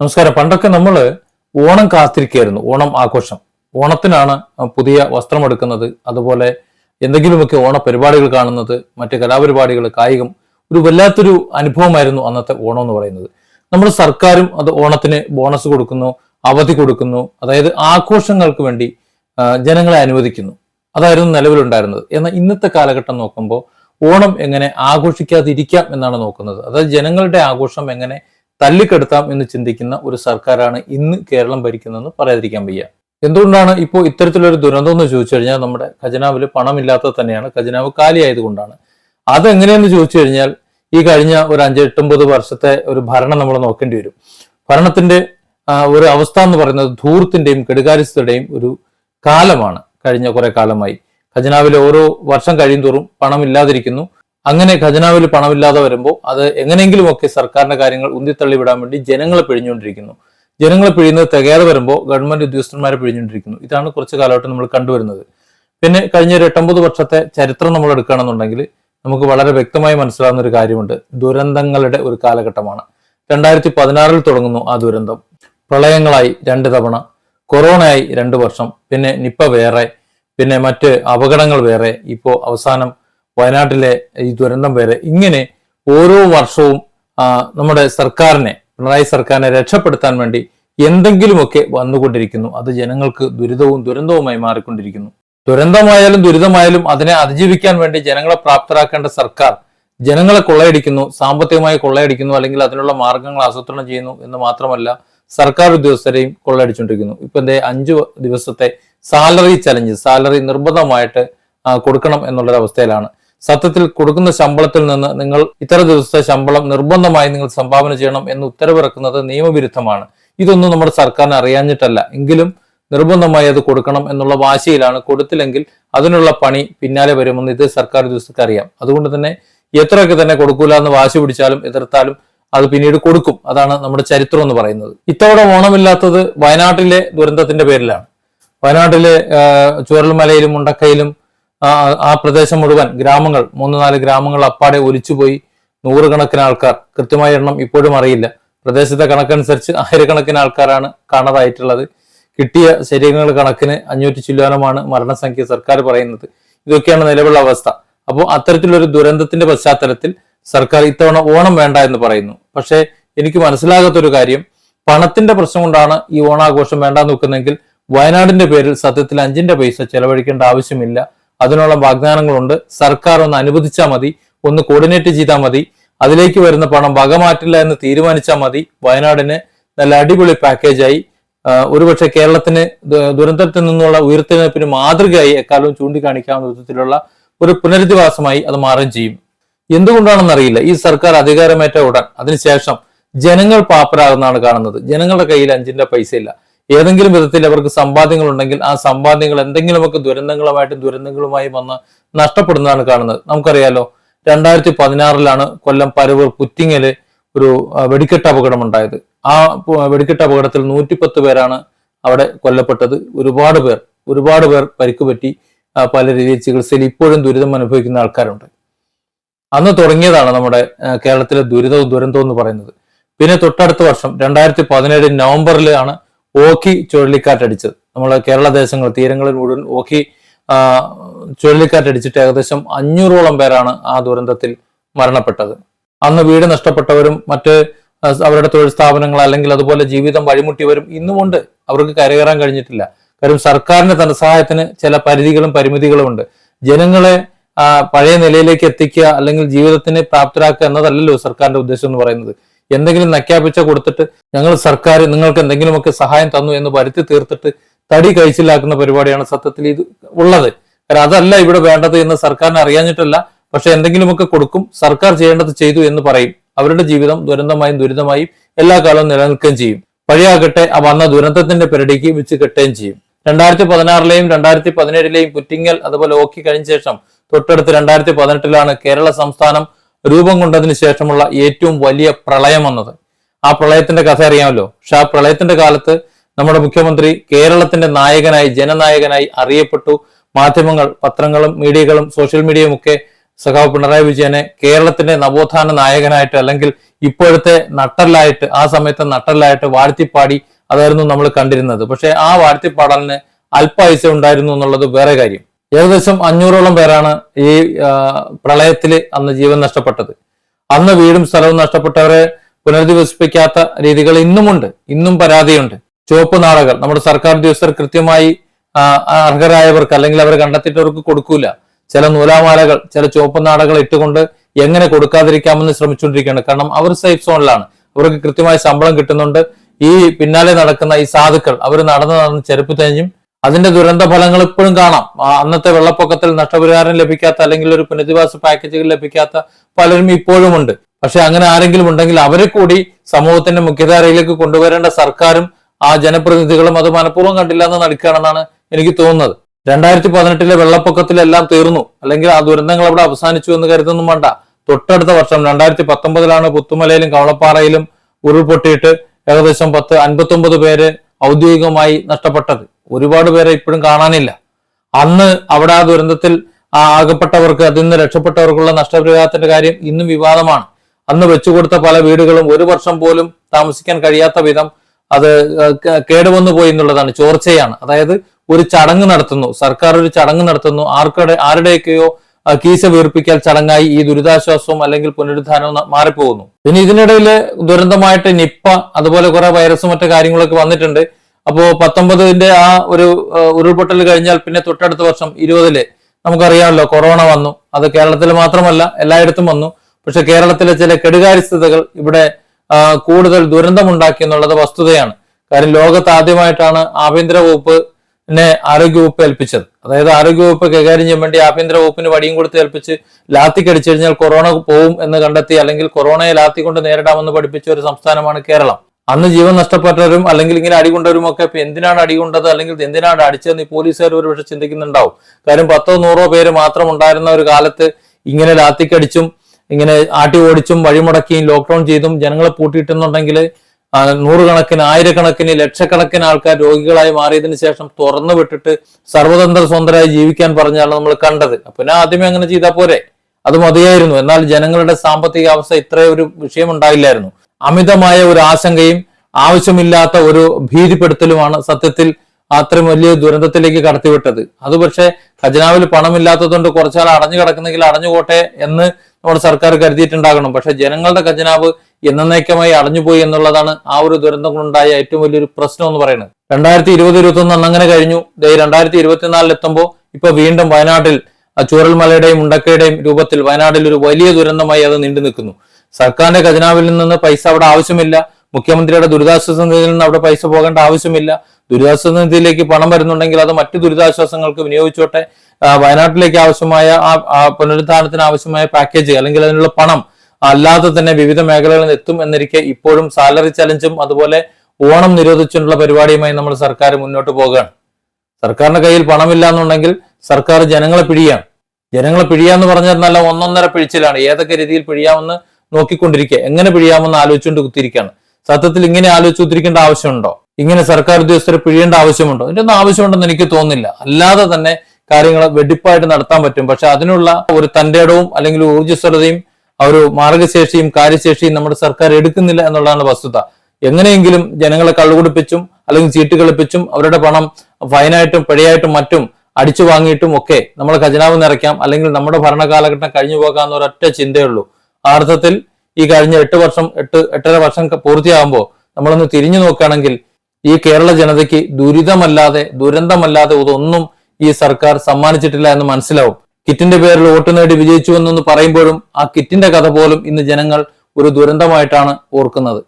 നമസ്കാരം. പണ്ടൊക്കെ നമ്മൾ ഓണം കാത്തിരിക്കുകയായിരുന്നു ഓണം ആഘോഷം. ഓണത്തിനാണ് പുതിയ വസ്ത്രം എടുക്കുന്നത്. അതുപോലെ എന്തെങ്കിലുമൊക്കെ ഓണ പരിപാടികൾ കാണുന്നത് മറ്റ് കലാപരിപാടികൾ കായികം ഒരു വല്ലാത്തൊരു അനുഭവമായിരുന്നു അന്നത്തെ ഓണം എന്ന് പറയുന്നത്. നമ്മൾ സർക്കാരും അത് ഓണത്തിന് ബോണസ് കൊടുക്കുന്നു അവധി കൊടുക്കുന്നു. അതായത് ആഘോഷങ്ങൾക്ക് വേണ്ടി ജനങ്ങളെ അനുവദിക്കുന്നു. അതായിരുന്നു നിലവിലുണ്ടായിരുന്നത്. എന്നാൽ ഇന്നത്തെ കാലഘട്ടം നോക്കുമ്പോൾ ഓണം എങ്ങനെ ആഘോഷിക്കാതിരിക്കാം എന്നാണ് നോക്കുന്നത്. അതായത് ജനങ്ങളുടെ ആഘോഷം എങ്ങനെ തല്ലിക്കെടുത്താം എന്ന് ചിന്തിക്കുന്ന ഒരു സർക്കാരാണ് ഇന്ന് കേരളം ഭരിക്കുന്നതെന്ന് പറയാതിരിക്കാൻ വയ്യ. എന്തുകൊണ്ടാണ് ഇപ്പോൾ ഇത്തരത്തിലൊരു ദുരന്തം എന്ന് ചോദിച്ചു കഴിഞ്ഞാൽ നമ്മുടെ ഖജനാവിൽ പണമില്ലാത്തത് തന്നെയാണ്. ഖജനാവ് കാലിയായതുകൊണ്ടാണ്. അതെങ്ങനെയെന്ന് ചോദിച്ചു കഴിഞ്ഞാൽ ഈ കഴിഞ്ഞ ഒരു അഞ്ച് എട്ടൊമ്പത് വർഷത്തെ ഒരു ഭരണം നമ്മൾ നോക്കേണ്ടി വരും. ഭരണത്തിന്റെ ഒരു അവസ്ഥ എന്ന് പറയുന്നത് ധൂർത്തിന്റെയും കെടുകാര്യസ്ഥയുടെയും ഒരു കാലമാണ്. കഴിഞ്ഞ കുറെ കാലമായി. ഖജനാവിലെ ഓരോ വർഷം കഴിയും തോറും പണമില്ലാതിരിക്കുന്നു. അങ്ങനെ ഖജനാവിൽ പണമില്ലാതെ വരുമ്പോൾ അത് എങ്ങനെയെങ്കിലുമൊക്കെ സർക്കാരിന്റെ കാര്യങ്ങൾ ഉന്തിത്തള്ളി വിടാൻ വേണ്ടി ജനങ്ങളെ പിഴിഞ്ഞുകൊണ്ടിരിക്കുന്നു. ജനങ്ങളെ പിഴിയുന്നത് തികയാതെ വരുമ്പോൾ ഗവൺമെന്റ് ഉദ്യോഗസ്ഥന്മാരെ പിഴിഞ്ഞുകൊണ്ടിരിക്കുന്നു. ഇതാണ് കുറച്ച് കാലമായിട്ട് നമ്മൾ കണ്ടുവരുന്നത്. പിന്നെ കഴിഞ്ഞ ഒരു എട്ടൊമ്പത് വർഷത്തെ ചരിത്രം നമ്മൾ എടുക്കുകയാണെന്നുണ്ടെങ്കിൽ നമുക്ക് വളരെ വ്യക്തമായി മനസ്സിലാവുന്ന ഒരു കാര്യമുണ്ട്. ദുരന്തങ്ങളുടെ ഒരു കാലഘട്ടമാണ്. രണ്ടായിരത്തി പതിനാറിൽ തുടങ്ങുന്നു ആ ദുരന്തം. പ്രളയങ്ങളായി രണ്ട് തവണ കൊറോണയായി രണ്ട് വർഷം പിന്നെ നിപ്പ വേറെ പിന്നെ മറ്റ് അപകടങ്ങൾ വേറെ. ഇപ്പോൾ അവസാനം വയനാട്ടിലെ ഈ ദുരന്തം വരെ ഇങ്ങനെ ഓരോ വർഷവും നമ്മുടെ സർക്കാരിനെ പിണറായി സർക്കാരിനെ രക്ഷപ്പെടുത്താൻ വേണ്ടി എന്തെങ്കിലുമൊക്കെ വന്നുകൊണ്ടിരിക്കുന്നു. അത് ജനങ്ങൾക്ക് ദുരിതവും ദുരന്തവുമായി മാറിക്കൊണ്ടിരിക്കുന്നു. ദുരന്തമായാലും ദുരിതമായാലും അതിനെ അതിജീവിക്കാൻ വേണ്ടി ജനങ്ങളെ പ്രാപ്തരാക്കേണ്ട സർക്കാർ ജനങ്ങളെ കൊള്ളയടിക്കുന്നു സാമ്പത്തികമായി കൊള്ളയടിക്കുന്നു അല്ലെങ്കിൽ അതിനുള്ള മാർഗങ്ങൾ ആസൂത്രണം ചെയ്യുന്നു എന്ന് മാത്രമല്ല സർക്കാർ ഉദ്യോഗസ്ഥരെയും കൊള്ളയടിച്ചുകൊണ്ടിരിക്കുന്നു. ഇപ്പൊ എന്റെ അഞ്ചു ദിവസത്തെ സാലറി ചലഞ്ച് സാലറി നിർബന്ധമായിട്ട് കൊടുക്കണം എന്നുള്ളൊരു അവസ്ഥയിലാണ് സത്യത്തിൽ കൊടുക്കുന്ന ശമ്പളത്തിൽ നിന്ന് നിങ്ങൾ ഇത്ര ദിവസത്തെ ശമ്പളം നിർബന്ധമായി നിങ്ങൾ സംഭാവന ചെയ്യണം എന്ന് ഉത്തരവിറക്കുന്നത് നിയമവിരുദ്ധമാണ്. ഇതൊന്നും നമ്മുടെ സർക്കാരിന് അറിയാഞ്ഞിട്ടല്ല. എങ്കിലും നിർബന്ധമായി അത് കൊടുക്കണം എന്നുള്ള വാശിയിലാണ് കൊടുത്തില്ലെങ്കിൽ അതിനുള്ള പണി പിന്നാലെ വരുമെന്ന് ഇത് സർക്കാർ ഉദ്യോഗസ്ഥർക്ക് അറിയാം. അതുകൊണ്ട് തന്നെ എത്രയൊക്കെ തന്നെ കൊടുക്കൂല എന്ന് വാശി പിടിച്ചാലും എതിർത്താലും അത് പിന്നീട് കൊടുക്കും. അതാണ് നമ്മുടെ ചരിത്രം എന്ന് പറയുന്നത്. ഇത്തവണ ഓണമില്ലാത്തത് വയനാട്ടിലെ ദുരന്തത്തിന്റെ പേരിലാണ്. വയനാട്ടിലെ ചുരൽമലയിലും മുണ്ടക്കയിലും ആ, പ്രദേശം മുഴുവൻ ഗ്രാമങ്ങൾ മൂന്ന് നാല് ഗ്രാമങ്ങൾ അപ്പാടെ ഒലിച്ചുപോയി നൂറുകണക്കിന് ആൾക്കാർ. കൃത്യമായ എണ്ണം ഇപ്പോഴും അറിയില്ല. പ്രദേശത്തെ കണക്കനുസരിച്ച് ആയിരക്കണക്കിന് ആൾക്കാരാണ് കാണാതായിട്ടുള്ളത്. കിട്ടിയ ശരീരങ്ങൾ കണക്കിന് അഞ്ഞൂറ്റി ചില്ലാനമാണ് മരണസംഖ്യ സർക്കാർ പറയുന്നത്. ഇതൊക്കെയാണ് നിലവിലുള്ള അവസ്ഥ. അപ്പോൾ അത്തരത്തിലൊരു ദുരന്തത്തിന്റെ പശ്ചാത്തലത്തിൽ സർക്കാർ ഇത്തവണ ഓണം വേണ്ട എന്ന് പറയുന്നു. പക്ഷേ എനിക്ക് മനസ്സിലാകാത്തൊരു കാര്യം പണത്തിന്റെ പ്രശ്നം കൊണ്ടാണ് ഈ ഓണാഘോഷം വേണ്ടാന്ന് നോക്കുന്നതെങ്കിൽ വയനാടിന്റെ പേരിൽ സത്യത്തിൽ അഞ്ചിന്റെ പൈസ ചെലവഴിക്കേണ്ട ആവശ്യമില്ല. അതിനുള്ള വാഗ്ദാനങ്ങളുണ്ട്. സർക്കാർ ഒന്ന് അനുവദിച്ചാൽ മതി. ഒന്ന് കോർഡിനേറ്റ് ചെയ്താൽ മതി. അതിലേക്ക് വരുന്ന പണം വകമാറ്റില്ല എന്ന് തീരുമാനിച്ചാൽ മതി. വയനാടിന് നല്ല അടിപൊളി പാക്കേജായി ഒരുപക്ഷെ കേരളത്തിന് ദുരന്തത്തിൽ നിന്നുള്ള ഉയർത്തെഴുന്നേപ്പിന് മാതൃകയായി എക്കാലവും ചൂണ്ടിക്കാണിക്കാവുന്ന വിധത്തിലുള്ള ഒരു പുനരധിവാസമായി അത് മാറുകയും ചെയ്യും. എന്തുകൊണ്ടാണെന്നറിയില്ല ഈ സർക്കാർ അധികാരമേറ്റ ഉടൻ. അതിനുശേഷം ജനങ്ങൾ പാപ്പരാകുന്നതാണ് കാണുന്നത്. ജനങ്ങളുടെ കയ്യിൽ അഞ്ചിന്റെ പൈസ ഇല്ല ഏതെങ്കിലും വിധത്തിൽ അവർക്ക് സമ്പാദ്യങ്ങൾ ഉണ്ടെങ്കിൽ ആ സമ്പാദ്യങ്ങൾ എന്തെങ്കിലുമൊക്കെ ദുരന്തങ്ങളുമായിട്ട് ദുരന്തങ്ങളുമായി വന്ന് നഷ്ടപ്പെടുന്നതാണ് കാണുന്നത്. നമുക്കറിയാലോ രണ്ടായിരത്തി പതിനാറിലാണ് കൊല്ലം പരവൂർ പുറ്റിങ്ങൽ ഒരു വെടിക്കെട്ട് അപകടം ഉണ്ടായത്. ആ വെടിക്കെട്ട് അപകടത്തിൽ നൂറ്റിപ്പത്ത് പേരാണ് അവിടെ കൊല്ലപ്പെട്ടത്. ഒരുപാട് പേർ ഒരുപാട് പേർ പരിക്ക് പറ്റി പല രീതിയിൽ ചികിത്സയിൽ ഇപ്പോഴും ദുരിതം അനുഭവിക്കുന്ന ആൾക്കാരുണ്ട്. അന്ന് തുടങ്ങിയതാണ് നമ്മുടെ കേരളത്തിലെ ദുരിതവും ദുരന്തവും എന്ന് പറയുന്നത്. പിന്നെ തൊട്ടടുത്ത വർഷം രണ്ടായിരത്തി പതിനേഴ് നവംബറിലാണ് ഓഖി ചുഴലിക്കാറ്റടിച്ചത് നമ്മളെ കേരള ദേശങ്ങൾ തീരങ്ങളിൽ മുഴുവൻ ഓഖി ചുഴലിക്കാറ്റ് ചുഴലിക്കാറ്റടിച്ചിട്ട് ഏകദേശം അഞ്ഞൂറോളം പേരാണ് ആ ദുരന്തത്തിൽ മരണപ്പെട്ടത്. അന്ന് വീട് നഷ്ടപ്പെട്ടവരും മറ്റ് അവരുടെ തൊഴിൽ സ്ഥാപനങ്ങൾ അല്ലെങ്കിൽ അതുപോലെ ജീവിതം വഴിമുട്ടിയവരും ഇന്നുമുണ്ട് അവർക്ക് കരകയറാൻ കഴിഞ്ഞിട്ടില്ല. കാരണം സർക്കാരിന്റെ ധനസഹായത്തിന് ചില പരിധികളും പരിമിതികളും ഉണ്ട്. ജനങ്ങളെ പഴയ നിലയിലേക്ക് എത്തിക്കുക അല്ലെങ്കിൽ ജീവിതത്തിന് പ്രാപ്തരാക്കുക എന്നതല്ലല്ലോ സർക്കാരിന്റെ ഉദ്ദേശം എന്ന് പറയുന്നത്. എന്തെങ്കിലും നക്കാപ്പിച്ച കൊടുത്തിട്ട് ഞങ്ങൾ സർക്കാർ നിങ്ങൾക്ക് എന്തെങ്കിലുമൊക്കെ സഹായം തന്നു എന്ന് വരുത്തി തീർത്തിട്ട് തടി കഴിച്ചിലാക്കുന്ന പരിപാടിയാണ് സത്യത്തിൽ ഇത് ഉള്ളത്. കാരണം അതല്ല ഇവിടെ വേണ്ടത് എന്ന് സർക്കാരിന് അറിയാഞ്ഞിട്ടല്ല പക്ഷെ എന്തെങ്കിലുമൊക്കെ കൊടുക്കും സർക്കാർ ചെയ്യേണ്ടത് ചെയ്തു എന്ന് പറയും. അവരുടെ ജീവിതം ദുരന്തമായും ദുരിതമായും എല്ലാ കാലവും നിലനിൽക്കുകയും ചെയ്യും. വഴിയാകട്ടെ ആ വന്ന ദുരന്തത്തിന്റെ പെരടിക്ക് വെച്ച് കെട്ടുകയും ചെയ്യും. രണ്ടായിരത്തി പതിനാറിലെയും രണ്ടായിരത്തി പതിനേഴിലെയും പുറ്റിങ്ങൽ അതുപോലെ ഓക്കി കഴിഞ്ഞ ശേഷം തൊട്ടടുത്ത് രണ്ടായിരത്തി പതിനെട്ടിലാണ് കേരള സംസ്ഥാനം രൂപം കൊണ്ടതിന് ശേഷമുള്ള ഏറ്റവും വലിയ പ്രളയം വന്നത്. ആ പ്രളയത്തിന്റെ കഥ അറിയാമല്ലോ. പക്ഷെ ആ പ്രളയത്തിന്റെ കാലത്ത് നമ്മുടെ മുഖ്യമന്ത്രി കേരളത്തിന്റെ നായകനായി ജനനായകനായി അറിയപ്പെട്ടു. മാധ്യമങ്ങൾ പത്രങ്ങളും മീഡിയകളും സോഷ്യൽ മീഡിയയും ഒക്കെ സഖാവ് പിണറായി വിജയനെ കേരളത്തിന്റെ നവോത്ഥാന നായകനായിട്ട് അല്ലെങ്കിൽ ഇപ്പോഴത്തെ നട്ടല്ലായിട്ട് ആ സമയത്തെ നട്ടല്ലായിട്ട് വാഴ്ത്തിപ്പാടി അതായിരുന്നു നമ്മൾ കണ്ടിരുന്നത്. പക്ഷെ ആ വാഴ്ത്തിപ്പാടലിന് അല്പായുസ ഉണ്ടായിരുന്നു എന്നുള്ളത് വേറെ കാര്യം. ഏകദേശം അഞ്ഞൂറോളം പേരാണ് ഈ പ്രളയത്തിൽ അന്ന് ജീവൻ നഷ്ടപ്പെട്ടത്. അന്ന് വീടും സ്ഥലവും നഷ്ടപ്പെട്ടവരെ പുനരധിവസിപ്പിക്കാത്ത രീതികൾ ഇന്നുമുണ്ട്. ഇന്നും പരാതിയുണ്ട്. ചുവപ്പ് നാടകൾ നമ്മുടെ സർക്കാർ ഉദ്യോഗസ്ഥർ കൃത്യമായി അർഹരായവർക്ക് അല്ലെങ്കിൽ അവർ കണ്ടെത്തിയിട്ടവർക്ക് കൊടുക്കൂല. ചില നൂലാമാലകൾ ചില ചുവപ്പ് നാടകൾ ഇട്ടുകൊണ്ട് എങ്ങനെ കൊടുക്കാതിരിക്കാമെന്ന് ശ്രമിച്ചുകൊണ്ടിരിക്കുകയാണ്. കാരണം അവർ സേഫ് സോണിലാണ്. അവർക്ക് കൃത്യമായി ശമ്പളം കിട്ടുന്നുണ്ട്. ഈ പിന്നാലെ നടക്കുന്ന ഈ സാധുക്കൾ അവർ നടന്ന് നടന്ന് ചെരുപ്പ് തേഞ്ഞും അതിന്റെ ദുരന്ത ഫലങ്ങൾ ഇപ്പോഴും കാണാം. അന്നത്തെ വെള്ളപ്പൊക്കത്തിൽ നഷ്ടപരിഹാരം ലഭിക്കാത്ത അല്ലെങ്കിൽ ഒരു പുനരധിവാസ പാക്കേജുകൾ ലഭിക്കാത്ത പലരും ഇപ്പോഴും ഉണ്ട്. പക്ഷെ അങ്ങനെ ആരെങ്കിലും ഉണ്ടെങ്കിൽ അവരെ കൂടി സമൂഹത്തിന്റെ മുഖ്യധാരയിലേക്ക് കൊണ്ടുവരേണ്ട സർക്കാരും ആ ജനപ്രതിനിധികളും അത് മനഃപൂർവം കണ്ടില്ല എന്ന് നടക്കുകയാണെന്നാണ് എനിക്ക് തോന്നുന്നത്. രണ്ടായിരത്തി പതിനെട്ടിലെ വെള്ളപ്പൊക്കത്തിലെല്ലാം തീർന്നു. അല്ലെങ്കിൽ ആ ദുരന്തങ്ങൾ അവിടെ അവസാനിച്ചു എന്ന് കരുതൊന്നും വേണ്ട. തൊട്ടടുത്ത വർഷം രണ്ടായിരത്തി പത്തൊമ്പതിലാണ് പുത്തുമലയിലും കവളപ്പാറയിലും ഉരുൾപൊട്ടിയിട്ട് ഏകദേശം പത്ത് അൻപത്തൊമ്പത് പേര് ഔദ്യോഗികമായി നഷ്ടപ്പെട്ടത്. ഒരുപാട് പേരെ ഇപ്പോഴും കാണാനില്ല. അന്ന് അവിടെ ആ ദുരന്തത്തിൽ ആകപ്പെട്ടവർക്ക് അതിൽ നിന്ന് രക്ഷപ്പെട്ടവർക്കുള്ള നഷ്ടപരിഹാരത്തിന്റെ കാര്യം ഇന്നും വിവാദമാണ്. അന്ന് വെച്ചുകൊടുത്ത പല വീടുകളും ഒരു വർഷം പോലും താമസിക്കാൻ കഴിയാത്ത വിധം അത് കേടുവന്നു പോയി എന്നുള്ളതാണ് ചോർച്ചയാണ്. അതായത് ഒരു ചടങ്ങ് നടത്തുന്നു. സർക്കാർ ഒരു ചടങ്ങ് നടത്തുന്നു. ആർക്കടെ ആരുടെയൊക്കെയോ കീശ വീർപ്പിക്കൽ ചടങ്ങായി ഈ ദുരിതാശ്വാസവും അല്ലെങ്കിൽ പുനരുദ്ധാനവും മാറിപ്പോകുന്നു. പിന്നെ ഇതിനിടയിൽ ദുരന്തമായിട്ട് നിപ്പ അതുപോലെ കുറെ വൈറസും മറ്റു കാര്യങ്ങളൊക്കെ വന്നിട്ടുണ്ട്. അപ്പോ പത്തൊമ്പതിന്റെ ആ ഒരു ഉരുൾപൊട്ടൽ കഴിഞ്ഞാൽ പിന്നെ തൊട്ടടുത്ത വർഷം ഇരുപതിൽ നമുക്കറിയാമല്ലോ കൊറോണ വന്നു. അത് കേരളത്തിൽ മാത്രമല്ല എല്ലായിടത്തും വന്നു. പക്ഷെ കേരളത്തിലെ ചില കെടുകാര്യസ്ഥതകൾ ഇവിടെ കൂടുതൽ ദുരന്തമുണ്ടാക്കി എന്നുള്ളത് വസ്തുതയാണ്. കാര്യം ലോകത്ത് ആദ്യമായിട്ടാണ് ആഭ്യന്തര വകുപ്പിനെ ആരോഗ്യവകുപ്പ് ഏൽപ്പിച്ചത്. അതായത് ആരോഗ്യവകുപ്പ് കൈകാര്യം ചെയ്യാൻ വേണ്ടി ആഭ്യന്തര വകുപ്പിന് വടിയും കൊടുത്ത് ഏൽപ്പിച്ച് ലാത്തി കടിച്ചു കഴിഞ്ഞാൽ കൊറോണ പോവും എന്ന് കണ്ടെത്തി അല്ലെങ്കിൽ കൊറോണയെ ലാത്തി കൊണ്ട് നേരിടാമെന്ന് പഠിപ്പിച്ച ഒരു സംസ്ഥാനമാണ് കേരളം. അന്ന് ജീവൻ നഷ്ടപ്പെട്ടവരും അല്ലെങ്കിൽ ഇങ്ങനെ അടികൊണ്ടവരും ഒക്കെ ഇപ്പൊ എന്തിനാണ് അടികൊണ്ടത് അല്ലെങ്കിൽ എന്തിനാണ് അടിച്ചതെന്ന് ഈ പോലീസുകാർ ഒരു പക്ഷെ ചിന്തിക്കുന്നുണ്ടാവും. കാര്യം പത്തോ നൂറോ പേര് മാത്രം ഉണ്ടായിരുന്ന ഒരു കാലത്ത് ഇങ്ങനെ ലാത്തിക്കടിച്ചും ഇങ്ങനെ ആട്ടി ഓടിച്ചും വഴിമുടക്കിയും ലോക്ക്ഡൌൺ ചെയ്തും ജനങ്ങളെ പൂട്ടിയിട്ടുന്നുണ്ടെങ്കിൽ നൂറുകണക്കിന് ആയിരക്കണക്കിന് ലക്ഷക്കണക്കിന് ആൾക്കാർ രോഗികളായി മാറിയതിന് ശേഷം തുറന്നു വിട്ടിട്ട് സർവതന്ത്ര സ്വന്തരായി ജീവിക്കാൻ പറഞ്ഞാണ് നമ്മൾ കണ്ടത്. ഞാൻ ആദ്യമേ അങ്ങനെ ചെയ്താൽ പോരെ. അത് മതിയായിരുന്നു. എന്നാൽ ജനങ്ങളുടെ സാമ്പത്തിക അവസ്ഥ ഇത്രയും ഒരു വിഷയം ഉണ്ടായില്ലായിരുന്നു അമിതമായ ഒരു ആശങ്കയും ആവശ്യമില്ലാത്ത ഒരു ഭീതിപ്പെടുത്തലുമാണ് സത്യത്തിൽ അത്രയും വലിയ ദുരന്തത്തിലേക്ക് കടത്തിവിട്ടത്. അത് പക്ഷേ ഖജനാവിൽ പണമില്ലാത്തതുകൊണ്ട് കുറച്ചാൾ അടഞ്ഞു കിടക്കുന്നെങ്കിൽ അടഞ്ഞുപോട്ടെ എന്ന് നമ്മുടെ സർക്കാർ കരുതിയിട്ടുണ്ടാകണം. പക്ഷെ ജനങ്ങളുടെ ഖജനാവ് എന്നേക്കമായി അടഞ്ഞുപോയി എന്നുള്ളതാണ് ആ ഒരു ദുരന്തം കൊണ്ടുണ്ടായ ഏറ്റവും വലിയൊരു പ്രശ്നം എന്ന് പറയുന്നത്. രണ്ടായിരത്തി ഇരുപത് ഇരുപത്തി ഒന്ന് അങ്ങനെ കഴിഞ്ഞു. രണ്ടായിരത്തി ഇരുപത്തിനാലിൽ എത്തുമ്പോൾ ഇപ്പൊ വീണ്ടും വയനാട്ടിൽ ചൂരൽമലയുടെയും മുണ്ടക്കയുടെയും രൂപത്തിൽ വയനാട്ടിൽ ഒരു വലിയ ദുരന്തമായി അത് നീണ്ടു നിൽക്കുന്നു. സർക്കാരിന്റെ ഖജനാവിൽ നിന്ന് പൈസ അവിടെ ആവശ്യമില്ല. മുഖ്യമന്ത്രിയുടെ ദുരിതാശ്വാസ നിധിയിൽ നിന്ന് അവിടെ പൈസ പോകേണ്ട ആവശ്യമില്ല. ദുരിതാശ്വാസ നിധിയിലേക്ക് പണം വരുന്നുണ്ടെങ്കിൽ അത് മറ്റു ദുരിതാശ്വാസങ്ങൾക്ക് വിനിയോഗിച്ചോട്ടെ. വയനാട്ടിലേക്ക് ആവശ്യമായ ആ പുനരുദ്ധാരണത്തിന് ആവശ്യമായ പാക്കേജ് അല്ലെങ്കിൽ അതിനുള്ള പണം അല്ലാതെ തന്നെ വിവിധ മേഖലകളിൽ എത്തും എന്നിരിക്കെ ഇപ്പോഴും സാലറി ചലഞ്ചും അതുപോലെ ഓണം നിരോധിച്ചുള്ള പരിപാടിയുമായി നമ്മൾ സർക്കാർ മുന്നോട്ട് പോകുകയാണ് സർക്കാരിന്റെ കയ്യിൽ പണമില്ല എന്നുണ്ടെങ്കിൽ സർക്കാർ ജനങ്ങളെ പിഴിയാണ്. ജനങ്ങളെ പിഴിയാന്ന് പറഞ്ഞാൽ നല്ല ഒന്നൊന്നര പിഴിച്ചിലാണ്. ഏതൊക്കെ രീതിയിൽ പിഴിയാമെന്ന് നോക്കിക്കൊണ്ടിരിക്കുക. എങ്ങനെ പിഴിയാമെന്ന് ആലോചിച്ചുകൊണ്ട് കുത്തിയിരിക്കുകയാണ്. സത്യത്തിൽ ഇങ്ങനെ ആലോചിച്ച് കുത്തിരിക്കേണ്ട ആവശ്യമുണ്ടോ? ഇങ്ങനെ സർക്കാർ ഉദ്യോഗസ്ഥരെ പിഴിയേണ്ട ആവശ്യമുണ്ടോ? ഇതിന്റെ ഒന്നും ആവശ്യമുണ്ടെന്ന് എനിക്ക് തോന്നുന്നില്ല. അല്ലാതെ തന്നെ കാര്യങ്ങൾ വെടിപ്പായിട്ട് നടത്താൻ പറ്റും. പക്ഷെ അതിനുള്ള ഒരു തന്റെടവും അല്ലെങ്കിൽ ഊർജസ്വലതയും ആ ഒരു മാർഗശേഷിയും കാര്യശേഷിയും നമ്മുടെ സർക്കാർ എടുക്കുന്നില്ല എന്നുള്ളതാണ് വസ്തുത. എങ്ങനെയെങ്കിലും ജനങ്ങളെ കള്ളുകുടിപ്പിച്ചും അല്ലെങ്കിൽ ചീട്ട് കളിപ്പിച്ചും അവരുടെ പണം ഫൈനായിട്ടും പിഴയായിട്ടും മറ്റും അടിച്ചു വാങ്ങിയിട്ടും ഒക്കെ നമ്മളെ ഖജനാവ് നിറയ്ക്കാം. അല്ലെങ്കിൽ നമ്മുടെ ഭരണകാലഘട്ടം കഴിഞ്ഞു പോകാമെന്ന ഒരൊറ്റ ചിന്തയുള്ളൂ. ആ അർത്ഥത്തിൽ ഈ കഴിഞ്ഞ എട്ട് വർഷം എട്ട് എട്ടര വർഷം പൂർത്തിയാകുമ്പോൾ നമ്മളൊന്ന് തിരിഞ്ഞു നോക്കുകയാണെങ്കിൽ ഈ കേരള ജനതയ്ക്ക് ദുരിതമല്ലാതെ ദുരന്തമല്ലാതെ ഇതൊന്നും ഈ സർക്കാർ സമ്മാനിച്ചിട്ടില്ല എന്ന് മനസ്സിലാവും. കിറ്റിന്റെ പേരിൽ വോട്ട് നേടി വിജയിച്ചു എന്നൊന്ന് പറയുമ്പോഴും ആ കിറ്റിന്റെ കഥ പോലും ഇന്ന് ജനങ്ങൾ ഒരു ദുരന്തമായിട്ടാണ് ഓർക്കുന്നത്.